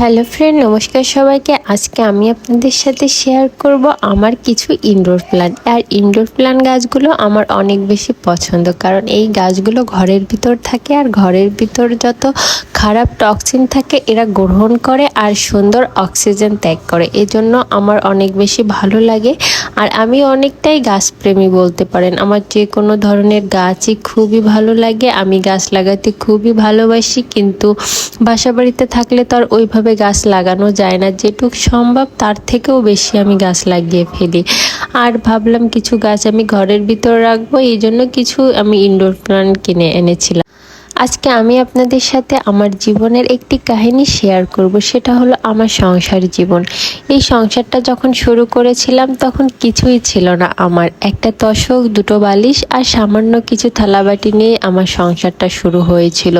Hello friend নমস্কার সবাইকে। আজকে আমি আপনাদের সাথে শেয়ার করব আমার কিছু ইনডোর প্ল্যান্ট আর ইনডোর প্ল্যান্ট গাছগুলো আমার অনেক বেশি পছন্দ, কারণ এই গাছগুলো ঘরের ভিতর থাকে আর ঘরের ভিতর যত খারাপ টক্সিন থাকে, এরা গ্রহণ করে আর সুন্দর অক্সিজেন ত্যাগ করে। এজন্য আমার অনেক বেশি ভালো লাগে। আর আমি অনেকটাই গাছপ্রেমী বলতে পারেন। আমার যে কোনো ধরনের গাছই খুবই ভালো লাগে। আমি গাছ লাগাতে খুবই ভালোবাসি, কিন্তু বাসা বাড়িতে থাকলে তো আর ওইভাবে গাছ লাগানো যায় না। যেটুক সম্ভব, তার থেকেও বেশি আমি গাছ লাগিয়ে ফেলি। আর ভাবলাম কিছু গাছ আমি ঘরের ভিতর রাখব এই জন্য কিছু আমি ইনডোর প্ল্যান্ট কিনে এনেছিলাম। আজকে আমি আপনাদের সাথে আমার জীবনের একটি কাহিনী শেয়ার করব। সেটা হলো আমার সংসার জীবন। এই সংসারটা যখন শুরু করেছিলাম, তখন কিছুই ছিল না আমার। একটা তশক দুটো বালিশ আর সামান্য কিছু থালাবাটি নিয়ে আমার সংসারটা শুরু হয়েছিল।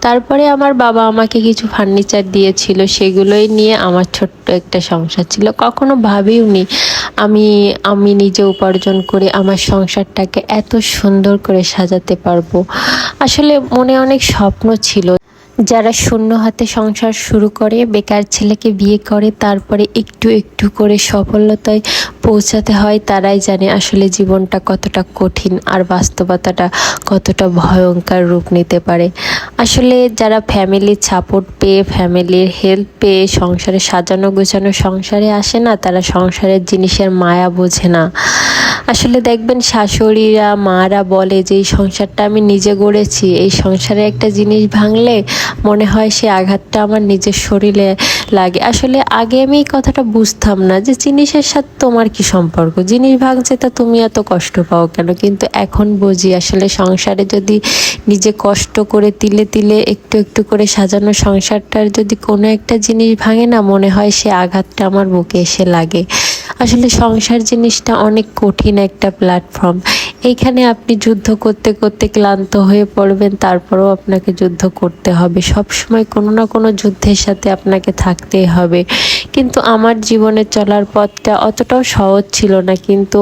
তারপরে আমার বাবা আমাকে কিছু ফার্নিচার দিয়েছিল। সেগুলোই নিয়ে আমার ছোট্ট একটা সংসার ছিল। কখনো ভাবিওনি আমি আমি নিজে উপার্জন করে আমার সংসারটাকে এত সুন্দর করে সাজাতে পারব। আসলে মনে অনেক স্বপ্ন ছিল। যারা শূন্য হাতে সংসার শুরু করে, বেকার ছেলেকে বিয়ে করে, তারপরে একটু একটু করে সফলতায় পৌঁছাতে হয়, তারাই জানে আসলে জীবনটা কতটা কঠিন আর বাস্তবতাটা কতটা ভয়ঙ্কর রূপ নিতে পারে। আসলে যারা ফ্যামিলির সাপোর্ট পেয়ে ফ্যামিলির হেল্প পেয়ে সংসারে সাজানো গোছানো সংসারে আসে না, তারা সংসারের জিনিসের মায়া বোঝে না। আসলে দেখবেন শাশুড়িরা, মারা বলে যে, এই সংসারটা আমি নিজে গড়েছি। এই সংসারে একটা জিনিস ভাঙলে মনে হয় সে আঘাতটা আমার নিজের শরীরে লাগে। আসলে আগে আমি এই কথাটা বুঝতাম না যে, জিনিসের সাথে তোমার কি সম্পর্ক? জিনিস ভাঙছে তা তুমি এত কষ্ট পাও কেন? কিন্তু এখন বুঝি আসলে সংসারে যদি নিজে কষ্ট করে তিলে তিলে একটু একটু করে সাজানো সংসারটার যদি কোনো একটা জিনিস ভাঙে না, মনে হয় সে আঘাতটা আমার বুকে এসে লাগে। আসলে সংসার জিনিসটা অনেক কঠিন একটা প্ল্যাটফর্ম এইখানে আপনি যুদ্ধ করতে করতে ক্লান্ত হয়ে পড়বেন, তারপরেও আপনাকে যুদ্ধ করতে হবে। সব সময় কোনো না কোনো যুদ্ধের সাথে আপনাকে থাকতেই হবে। কিন্তু আমার জীবনে চলার পথটা অতটাও সহজ ছিল না, কিন্তু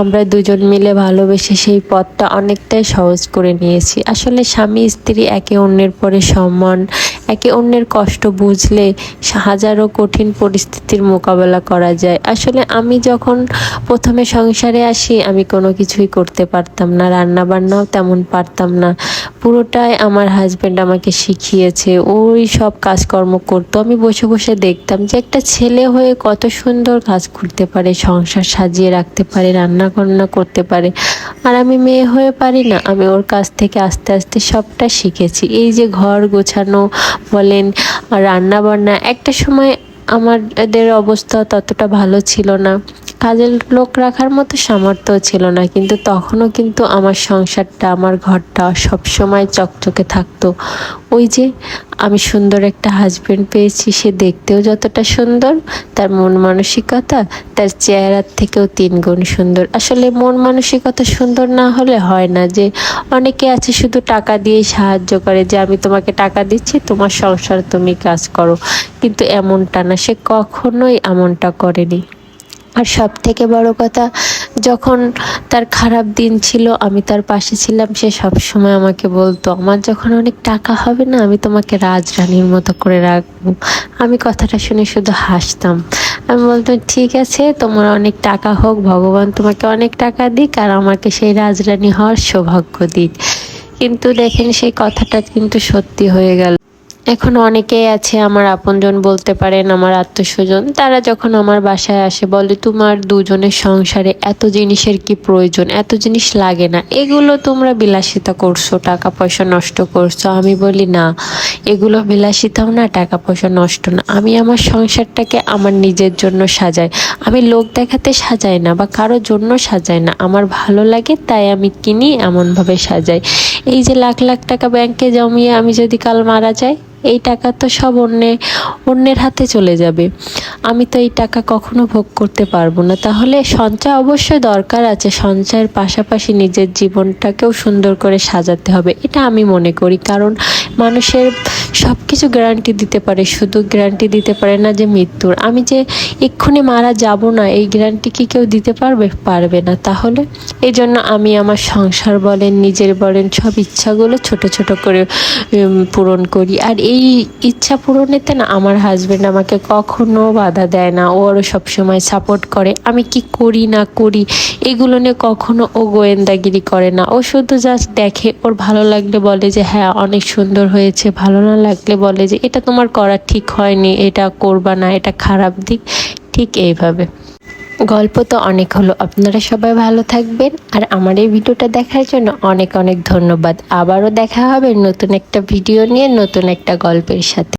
আমরা দুজন মিলে ভালোবেসে সেই পথটা অনেকটাই সহজ করে নিয়েছি। আসলে স্বামী, স্ত্রী, একে অন্যের পরে সম্মান একে অন্যের কষ্ট বুঝলে হাজারো কঠিন পরিস্থিতির মোকাবেলা করা যায়। আসলে আমি যখন প্রথমে সংসারে আসি, আমি কোনো কিছুই করতে পারতাম না রান্না বান্নাও তেমন পারতাম না। পুরোটাই আমার হাজব্যান্ড আমাকে শিখিয়েছে, ওই সব কাজকর্ম করতো। আমি বসে বসে দেখতাম যে একটা ছেলে হয়ে কত সুন্দর কাজ করতে পারে, সংসার সাজিয়ে রাখতে পারে রান্না করতে পারে। আর আমি মেয়ে হয়ে পারি না, আমি ওর কাছ থেকে আস্তে আস্তে সবটা শিখেছি। এই যে ঘর গোছানো বলেন রান্না বান্না একটা সময় আমাদের অবস্থা ততটা ভালো ছিল না। কাজের লোক রাখার মতো সামর্থ্য ছিল না, কিন্তু তখনও কিন্তু আমার সংসারটা, আমার ঘরটা সব সময় চকচকে থাকতো। ওই যে আমি সুন্দর একটা হাজব্যান্ড পেয়েছি, সে দেখতেও যতটা সুন্দর, তার মন মানসিকতা, তার চেহারার থেকেও তিন গুণ সুন্দর। আসলে মন মানসিকতা সুন্দর না হলে হয় না যে অনেকে আছে শুধু টাকা দিয়েই সাহায্য করে যে, আমি তোমাকে টাকা দিচ্ছি, তোমার সংসার তুমি কাজ করো। কিন্তু এমনটা না, সে কখনোই এমনটা করেনি। আর সব থেকে বড় কথা, যখন তার খারাপ দিন ছিল, আমি তার পাশে ছিলাম, সে সব সময় আমাকে বলতো, আমার যখন অনেক টাকা হবে না, আমি তোমাকে রাজরানীর মতো করে রাখব। আমি কথাটা শুনে শুধু হাসতাম। আমি বলতাম, ঠিক আছে, তোমার অনেক টাকা হোক, ভগবান তোমাকে অনেক টাকা দিক আর আমাকে সেই রাজরানী হওয়ার সৌভাগ্য দিক। কিন্তু দেখেন, সেই কথাটা কিন্তু সত্যি হয়ে গেল। এখন অনেকেই আছে আমার আপনজন বলতে পারেন, আমার আত্মস্বজন তারা যখন আমার বাসায় আসে বলে, তোমার দুজনের সংসারে এত জিনিসের কি প্রয়োজন? এত জিনিস লাগে না। এগুলো তোমরা বিলাসিতা করছ, টাকা পয়সা নষ্ট করছ। আমি বলি, না, এগুলো বিলাসিতাও না, টাকা পয়সা নষ্ট না। আমি আমার সংসারটাকে আমার নিজের জন্য সাজাই। আমি লোক দেখাতে সাজাই না বা কারোর জন্য সাজাই না। আমার ভালো লাগে, তাই আমি কিনি, এমনভাবে সাজাই। এই যে লাখ লাখ টাকা ব্যাংকে জমিয়ে আমি যদি কাল মারা যাই এই টাকা তো সব অন্যে, অন্যের হাতে চলে যাবে। আমি তো এই টাকা কখনো ভোগ করতে পারব না। তাহলে সঞ্চয় অবশ্যই দরকার আছে। সঞ্চয়ের পাশাপাশি নিজের জীবনটাকেও সুন্দর করে সাজাতে হবে। এটা আমি মনে করি। কারণ মানুষের সব কিছু গ্যারান্টি দিতে পারে, শুধু গ্যারান্টি দিতে পারে না যে মৃত্যুর। আমি যে এক্ষুনি মারা যাব না, এই গ্যারান্টি কি কেউ দিতে পারবে? পারবে না। তাহলে এই জন্য আমি আমার সংসার বলেন, নিজের বলেন, সব ইচ্ছাগুলো ছোট ছোট করে পূরণ করি। আর এই ইচ্ছা পূরণেতে না আমার হাজব্যান্ড আমাকে কখনো বাধা দেয় না। ও আরও সবসময় সাপোর্ট করে। আমি কি করি, না করি, এগুলো নিয়ে কখনো ও গোয়েন্দাগিরি করে না। ও শুধু জাস্ট দেখে, ওর ভালো লাগলে বলে যে হ্যাঁ অনেক সুন্দর হয়েছে, ভালো না লাগলে বলে যে, এটা তোমার করা ঠিক হয়নি, এটা করবা না, এটা খারাপ দিক। ঠিক এইভাবে। গল্প তো অনেক হলো। আপনারা সবাই ভালো থাকবেন। আর আমার এই ভিডিওটা দেখার জন্য অনেক অনেক ধন্যবাদ। আবারও দেখা হবে নতুন একটা ভিডিও নিয়ে, নতুন একটা গল্পের সাথে।